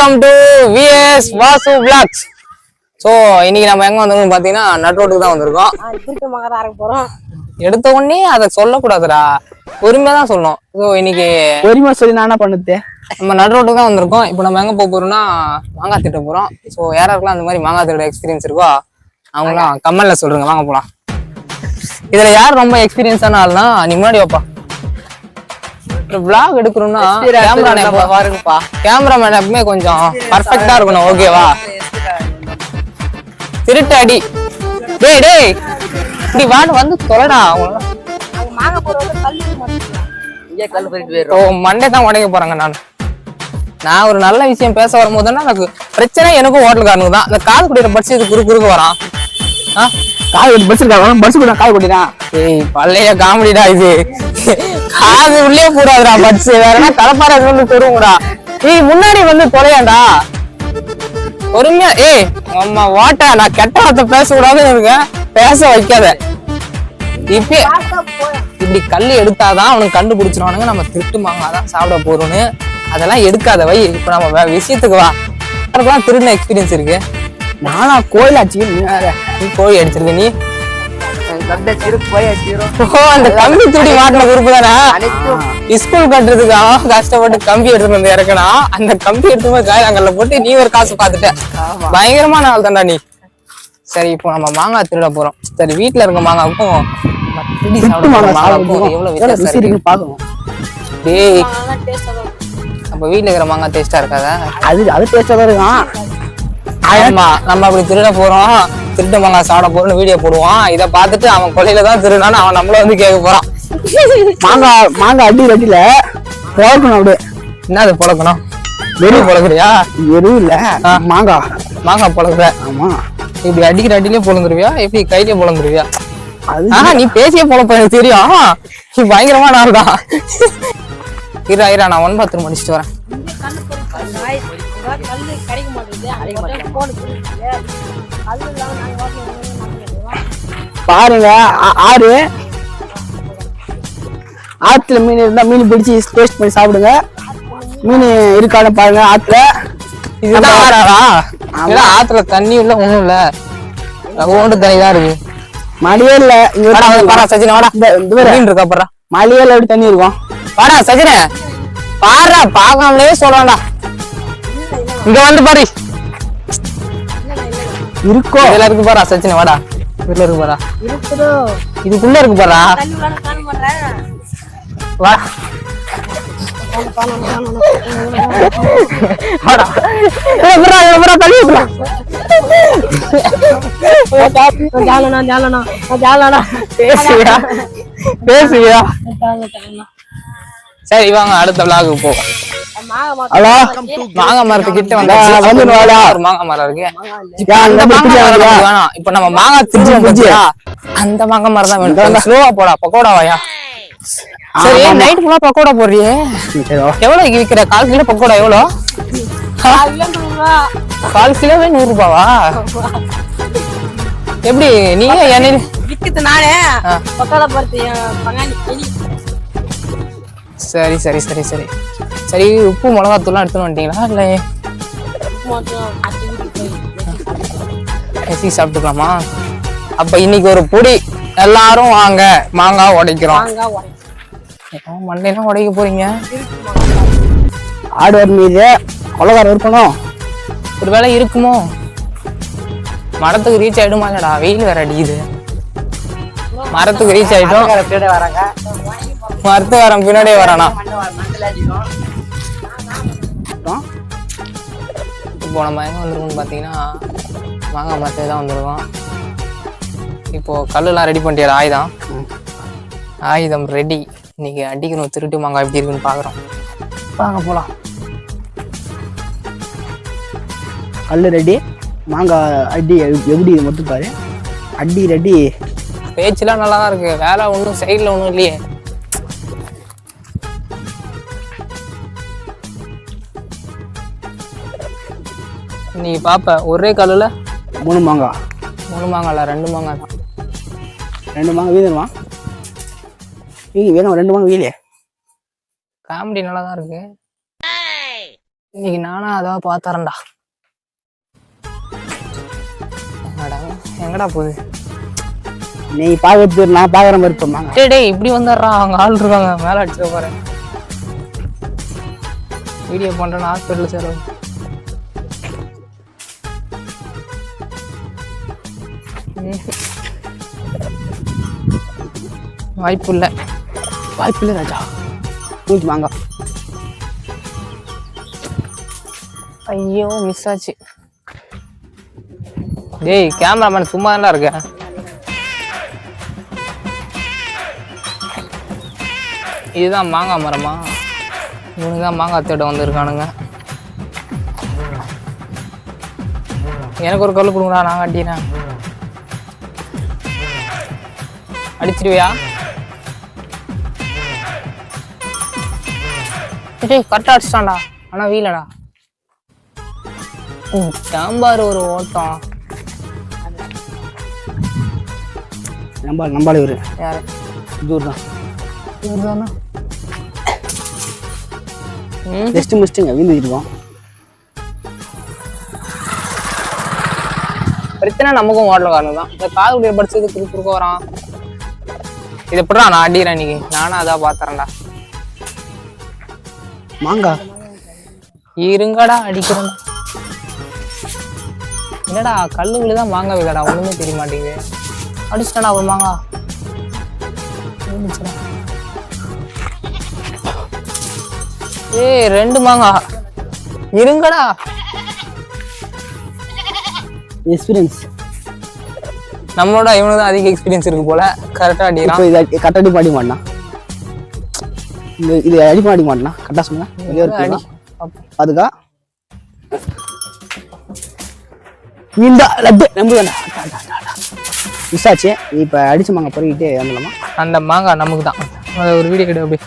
Welcome to VS Vasu blogs so இன்னைக்கு நம்ம எங்க வந்திருக்கோம் பாத்தீங்கன்னா நட் ரோட்டுக்கு தான் வந்திருக்கோம். போறோம். எடுத்த உடனே அதை சொல்லக்கூடாதுடா. பொறுமையா தான் சொல்லணும். ஸோ இன்னைக்கு பொறுமை சொல்லி நான் என்ன பண்ணுது நம்ம நட் ரோட்டுக்கு தான் வந்திருக்கோம். இப்போ நம்ம எங்க போக போறோம்னா மாங்காய் திட்ட போறோம். ஸோ யாராருக்கெல்லாம் அந்த மாதிரி மாங்காய் திட்ட எக்ஸ்பீரியன்ஸ் இருக்கோ அவங்களாம் கம்மல்ல சொல்றேங்க வாங்க போலாம். இதுல யார் ரொம்ப எக்ஸ்பீரியன்ஸான ஆள்னா நீ முன்னாடி வாப்பா. Vlog எடுக்கணும்னா கேமரா பாருங்கப்பா. கேமராமேன் எப்பவுமே கொஞ்சம் பர்ஃபெக்டா இருக்கணும் ஓகேவா திருட்டு அடி. டேய் டேய். இப்படி வாடு வந்து தொலைடா. ஓ மண்டே தான் உடைக்க போறாங்க நான். நான் ஒரு நல்ல விஷயம் பேச வரும்போதுன்னா எனக்கு பிரச்சனை எனக்கும் ஹோட்டலுக்காரனுக்கு தான். இந்த காது குடிக்கிற பட்சி இது குறு குறுக்கு வரான். ஆ? காது கொட்டி பஸ் இருக்கா பஸ் கூட கால் கொட்டிதான் ஏய் பழைய காமெடிடா இது. காது உள்ளே போடாதுடா பஸ் வேற என்ன கடப்பாறை வந்து தருவோம்டா. ஏய் முன்னாடி வந்து தொலையாண்டா. பொறுமையா ஏய் அம்மா வாட்டா நான் கெட்ட வார்த்தை பேசக்கூடாதுன்னு இருக்கேன் பேச வைக்காத. இப்ப இப்படி கல் எடுத்தாதான் அவனுக்கு கண்டுபிடிச்சிருவானுங்க. நம்ம திருட்டு மாங்காதான் சாப்பிட போறோம்னு. அதெல்லாம் எடுக்காத வை. இப்ப நம்ம விஷயத்துக்கு வா. யாருக்கெல்லாம் திருடின எக்ஸ்பீரியன்ஸ் இருக்கு. நானா கோயில் ஆச்சு நீ கோழி அடிச்சிருக்க நீ? அந்த கம்பி துடி மாட்டின குரூப் தானே? ஸ்கூல் கட்டுறதுக்கு கஷ்டப்பட்டு கம்பி எடுத்துட்டு வந்து இறக்கனா அந்த கம்பி எடுத்து போய் காயங்கல்ல போட்டு நீ ஒரு காசு பார்த்துட்ட பயங்கரமான ஆள் தான்டா நீ. சரி இப்போ நம்ம மாங்காய் திருட போறோம். சரி வீட்ல இருக்க மாங்காவுக்கும் டேய் நம்ம வீட்ல இருக்கிற மாங்காய் டேஸ்டா இருக்காதா? அது அது டேஸ்டா தான் இருக்கும். ஆமா நம்ம அப்படி திருட போறோம். திருட்டு மாங்காய் சாப்பிட போறோம்னு வீடியோ போடுவான். இதை பார்த்துட்டு அவன் கொலையில தான் திருடான்னு அவன் நம்மள வந்து கேட்க போறான். மாங்காய் மாங்காய் அடி அடியில போகணும் அப்படியே. என்ன அது பொழக்கணும் வெறும் பொழக்குறியா? எதுவும் இல்ல மாங்காய் மாங்காய் பொழக்குற. ஆமா. இப்படி அடிக்கிற அடியிலே பொழந்துருவியா எப்படி கையிலே பொழந்துருவியா அது ஆஹா நீ பேசிய பொழப்ப எனக்கு தெரியும். நீ பயங்கரமான ஆள் தான். இரா இரா நான் ஒன் பாத்ரூம் முடிச்சுட்டு வரேன். பாருங்க ஆறு. ஆத்துல மீன் இருந்தா மீன் பிடிச்சி டேஸ்ட் பண்ணி சாப்பிடுங்க. மீன் இருக்கான்னு பாருங்க ஆத்துல. இதுதான் ஆறாரா இல்ல ஆத்துல தண்ணி இல்ல ஒண்ணும் இல்ல. ஓண்டு தண்ணி தான் இருக்கு. மழையே இல்ல இங்க பாரா சச்சின வாடா. மீன் இருக்கா பாரா. மழையே இல்ல எப்படி தண்ணி இருக்கும். வாடா சச்சின. பாடுறா பார்க்காமலே சொல்றான்டா இங்க வந்து பாரு. இருக்கும் இதுல இருக்கு பாரா சச்சின வாடா. இதுல இருக்கு பாரா இருக்குதோ. இதுக்குள்ள இருக்கு பாரா வா. பேசுவியா? சரி வாங்க அடுத்த விழாவுக்கு போ மாங்க ஹலோ? மாங்காய் மரத்து கிட்ட வந்து வாடா. ஒரு மாங்காய் மரம் இருக்கு அந்த மாங்காய் மரம் வேணாம். இப்ப நம்ம மாங்காய் திரிச்சு போச்சியா அந்த மாங்காய் மரம் தான் வேணும். ஸ்லோவா போடா பக்கோடா வாயா. சரி நைட் ஃபுல்லா பக்கோடா போடுறியே. எவ்வளவு விக்கிற? கால் கிலோ பக்கோடா எவ்வளோ? கால் கிலோவே நூறு ரூபாவா எப்படி நீங்க நானே. பக்கோடா எலி. சரி சரி சரி சரி. சரி உப்பு மிளகாத்தூள்லாம் எடுத்துன்னு வந்துட்டீங்களா இல்லை? எசி சாப்பிட்டுக்கலாமா? அப்ப இன்னைக்கு ஒரு பொடி. எல்லாரும் வாங்க. மாங்காய் உடைக்கிறோம். மண்டையெல்லாம் உடைக்க போறீங்க? ஆடு ஒரு மீது கொலகாரம் இருக்கணும். ஒரு வேளை இருக்குமோ? மரத்துக்கு ரீச் ஆயிடுமா இல்லடா? வெயில் வேற அடிக்குது. மரத்துக்கு ரீச் ஆயிட்டோம். வராங்க. மருத்துவரம் பின்னாடியே வரானா இப்போ நம்ம எங்க வந்திருக்கோம்னு பார்த்தீங்கன்னா மாங்காய் மரத்துக்கு தான் வந்திருக்கோம். இப்போ கல்லுலாம் ரெடி பண்ணிட்டியா? ஆயுதம்? ஆயுதம் ரெடி இன்னைக்கு அடிக்கணும் திருட்டு மாங்காய் எப்படி இருக்குன்னு பார்க்குறோம். வாங்க போலாம். கல் ரெடி மாங்காய் அடி எப்படி இது மட்டும் பாரு. அடி ரெடி பேச்சுலாம் நல்லா தான் இருக்கு. வேலை ஒன்றும் சைடில் ஒன்றும் இல்லையே. நீ பாப்ப ஒரே கல்லுல மூணு மாங்காய் மூணு மாங்காய் இல்ல ரெண்டு மாங்காய். தான் ரெண்டு மாங்காய் வீதமா வீங்க வேணும் ரெண்டு மாங்காய் வீலே காமெடி நல்லா தான் இருக்கு. இன்னைக்கு நானும் அதான் பார்த்தறேன்டா எங்கடா போகுது? நீ பார்க்கறது நான் பார்க்குற மாதிரி இருப்பேன் மாங்க. டேய் டேய் இப்படி வந்துடுறா அவங்க ஆள் இருக்காங்க. மேல அடிச்சு பாரு வீடியோ பண்றேன் ஹாஸ்பிட்டல் செலவு வாய்ப்பு இல்லை வாய்ப்பு இல்லை ராஜா. மூஞ்சி மாங்க. ஐயோ மிஸ் ஆச்சு. டேய் கேமராமேன் சும்மா தான் இருக்க. இதுதான் மாங்காய் மரமா? இவனுங்க தான் மாங்காய் தேட வந்திருக்கானுங்க. எனக்கு ஒரு கல் கொடுங்கடா நான் கட்டினேன் அடிச்சிருவியா? டேய் கரெக்டாக அடிச்சிட்டான்டா. ஆனால் வீலடா சாம்பார் ஒரு ஓட்டம். நம்ப நம்பாலே இவரு. யாரு? தூர் தான் இவர்தானா? ம். ஜஸ்ட் மிஸ்ட்டுங்க வீந்து இருக்கோம் பிரச்சனை நமக்கும் ஓட்டல காரணம் தான் இந்த காது குடிய படிச்சது குறு குறுக்க வரான். இது எப்படா நான் அடிக்கிறேன் இன்னைக்கு? நானும் அதான் பாத்துறேன்டா. மாங்கா. இருங்கடா அடிக்கிறேன். என்னடா கல்லு விழுதான் மாங்காய் விழுதடா ஒண்ணுமே தெரிய மாட்டேங்குது. அடிச்சிட்டா ஒரு மாங்கா. ஏய் ரெண்டு மாங்கா. இருங்கடா. எக்ஸ்பீரியன்ஸ் நம்மளோட இவனுக்கு தான் அதிக எக்ஸ்பீரியன்ஸ் இருக்கு போல. கரெக்டா அடிக்கிறான் இப்போ இதை கரெக்டாக அடி மாட்டினா. இந்த இது அடி மாட்டி மாட்டினா? கரெக்டாக சொன்னா? ஒரே ஒரு அடி அதுக்கா? இந்த லட்டு நம்பி வேண்டாம் மிஸ் ஆச்சு. இப்போ அடிச்சு மாங்க பொறுக்கிட்டே வந்துடலாமா அந்த மாங்காய் நமக்கு தான் ஒரு வீடியோ கிடையாது அப்படி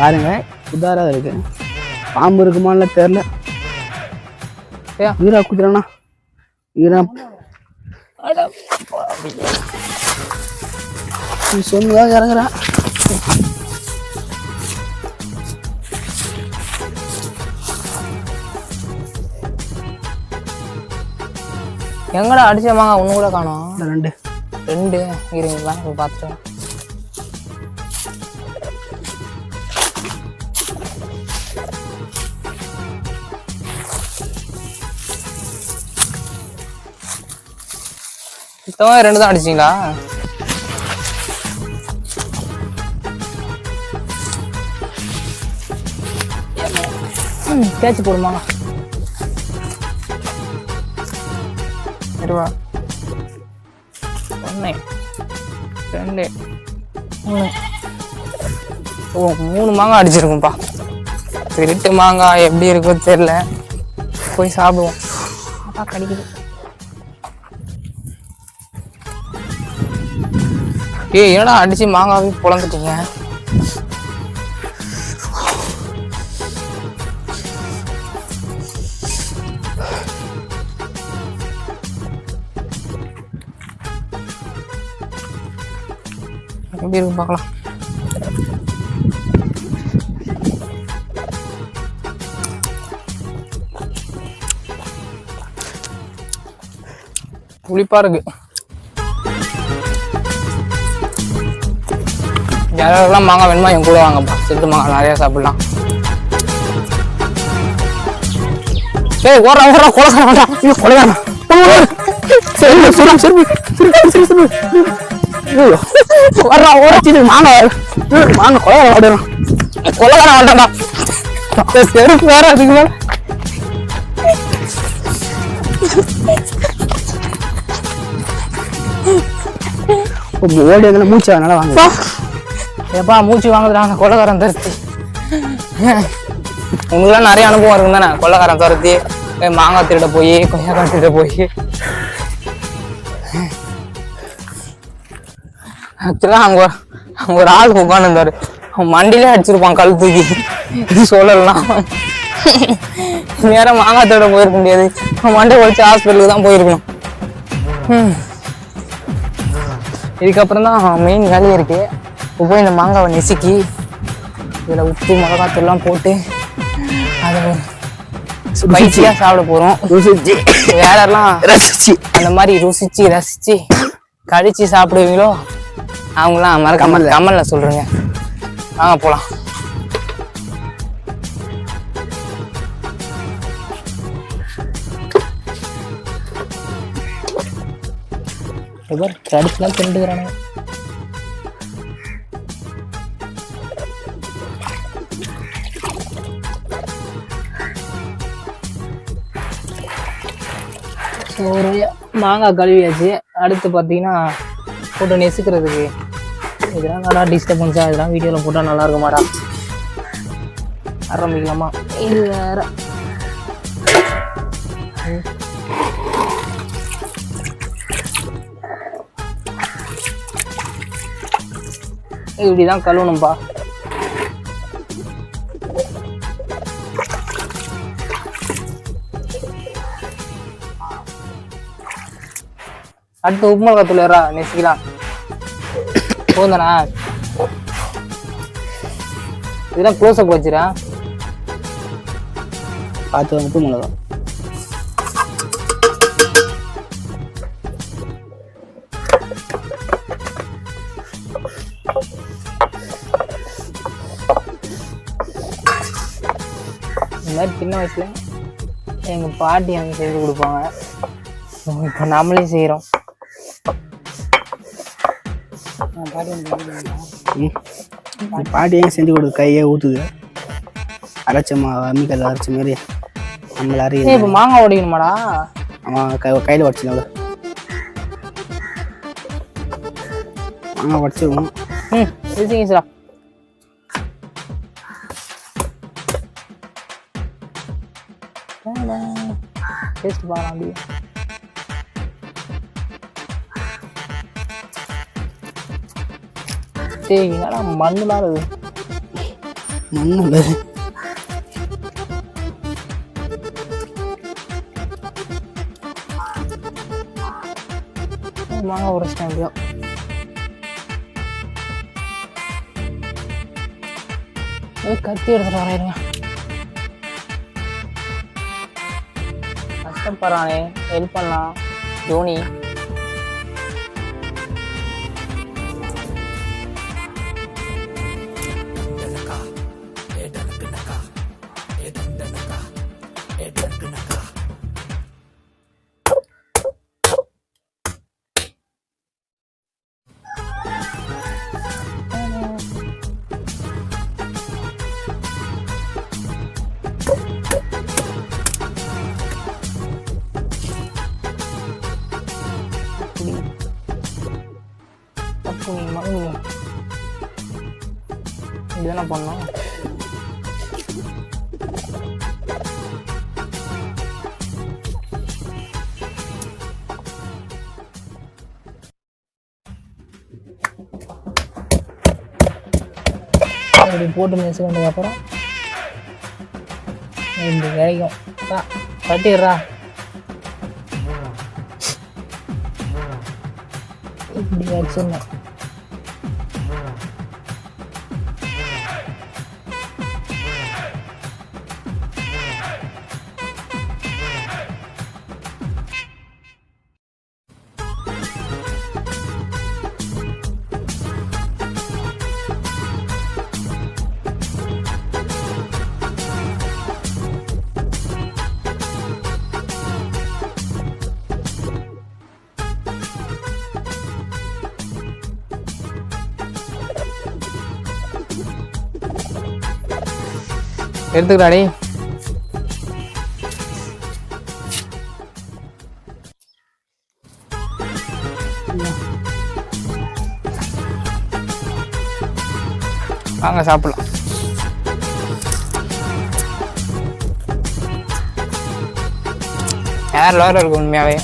பாருங்க உதாரம் இருக்கு. பாம்பு இருக்குமான்னு தெரியல ஏன்? ஈரா குதிரண்ணா ஈரா. நீ சொன்னதா இறங்குறா எங்கடா அடிச்ச மாங்காய் ஒண்ணு கூட காணோம். ரெண்டு. ரெண்டு. இருங்களா போய் பார்த்துட்டு சுத்தமாக ரெண்டு தான் அடிச்சிங்களா? ம் தேய்ச்சி இருவா. ஒன்று ரெண்டு மூணு. ஓ மூணு மாங்காய் அடிச்சிருக்கும்ப்பா. திருட்டு மாங்காய் எப்படி இருக்கோ தெரியல. போய் சாப்பிடுவோம். அப்பா கடிக்குது. ஏய் என்னடா அடிச்சு மாங்காவே பொழந்துட்டீங்க எப்படி இருக்கு பார்க்கலாம். புளிப்பா இருக்கு. யாரெல்லாம் மாங்காய் வேணுமா என் கூட வாங்கப்பா. செட்டு மாங்காய் நிறைய சாப்பிடலாம். ஏய் ஓடுறா ஓடுறா கொலகார வேண்டாம் ஐயோ கொலகாரன். சரி சரி சரி சரி சரி சரி வர்றா ஓடச்சி மாங்க மாங்க கொலை ஆடுறோம் கொலகாரன் வேண்டாம்டா செருப்பு வேற அதுக்கு மேல. ஓடி வந்து மூச்சு அதனால வாங்க. எப்பா மூச்சு வாங்குதுடா அந்த கொள்ளக்காரன் துரத்தி. உங்களுக்குலாம் நிறைய அனுபவம் இருக்கும் தானே? கொள்ளக்காரன் துரத்தி மாங்காய் திருட போய் கொய்யாக்காய் திருட போய். ஆக்சுவலாக அங்கே அங்கே ஒரு ஆள் உட்காந்துருந்தாரு அவன் மண்டிலே அடிச்சிருப்பான் கல் தூக்கி. சொல்லலாம். நேரம் மாங்காய் திருட போயிருக்க முடியாது. அவன் மண்டை ஒழிச்சு ஹாஸ்பிட்டலுக்கு தான் போயிருக்கணும். இதுக்கப்புறம் தான் மெயின் வேலையே இருக்குது இப்போ போய் இந்த மாங்காவை நெசுக்கி இதில் உப்பு மிளகாத்தூள்லாம் போட்டு அதை ஸ்பைசியாக சாப்பிட போகிறோம் ருசிச்சு. யாரெல்லாம் ரசிச்சு. அந்த மாதிரி ருசிச்சு ரசிச்சு கடிச்சு சாப்பிடுவீங்களோ அவங்களாம் மறக்காம கமல்ல. சொல்றேங்க. வாங்க போலாம். இவர் கடிச்சுலாம் திண்டுக்கிறானு ஒரு மாங்காய் கழுவியாச்சு. அடுத்து பார்த்தீங்கன்னா போட்டு நெசுக்கிறதுக்கு. இதெல்லாம் நல்லா டிஸ்டர்பன்ஸாக இதெல்லாம் வீடியோவில் போட்டால் நல்லா இருக்குமாடா. ஆரம்பிக்கலாமா? இது வேற. இப்படி தான் கழுவணும்பா. அடுத்து உப்பு மிளகாத்தூள் ஏறா நெசிக்கலாம் போதானா இதெல்லாம் க்ளோஸ் அப் வச்சுரா. பார்த்து உப்பு மிளகா இந்த மாதிரி சின்ன வயசுல எங்கள் பாட்டி அங்கே செய்து கொடுப்பாங்க. இப்போ நம்மளே செய்கிறோம் பாட்டி ஏன் செஞ்சு கொடு கையே ஊற்றுது அரைச்ச மா அம்மிக்கல் அரைச்ச மாதிரி நம்மள அறிய இப்போ மாங்காய் உடைக்கணுமாடா? அவன் கை கையில் உடச்சில மாங்காய் உடச்சிருவோம். ம் ஈஸிங்க சார் டேஸ்ட் பார்க்கலாம் அப்படியே. டேய் என்னடா மண்ணுலாம் இருக்குது ஒன்றும் இல்லை மாங்காய் உரைச்சிட்டேன் எப்படியோ கத்தி எடுத்துட்டு வரையிருங்க கஷ்டப்படுறானே. ஹெல்ப் பண்ணலாம். தோனி. இதுதானே பண்ணோம் அப்படி போட்டு மேய்ச்சி வந்ததுக்கப்புறம் இப்படி கிடைக்கும் கட்டிடுறா. இப்படி வச்சுருந்தேன் எடுத்துக்கிறாடி வாங்க சாப்பிடலாம். யார் லெவலில் இருக்கும் உண்மையாவே?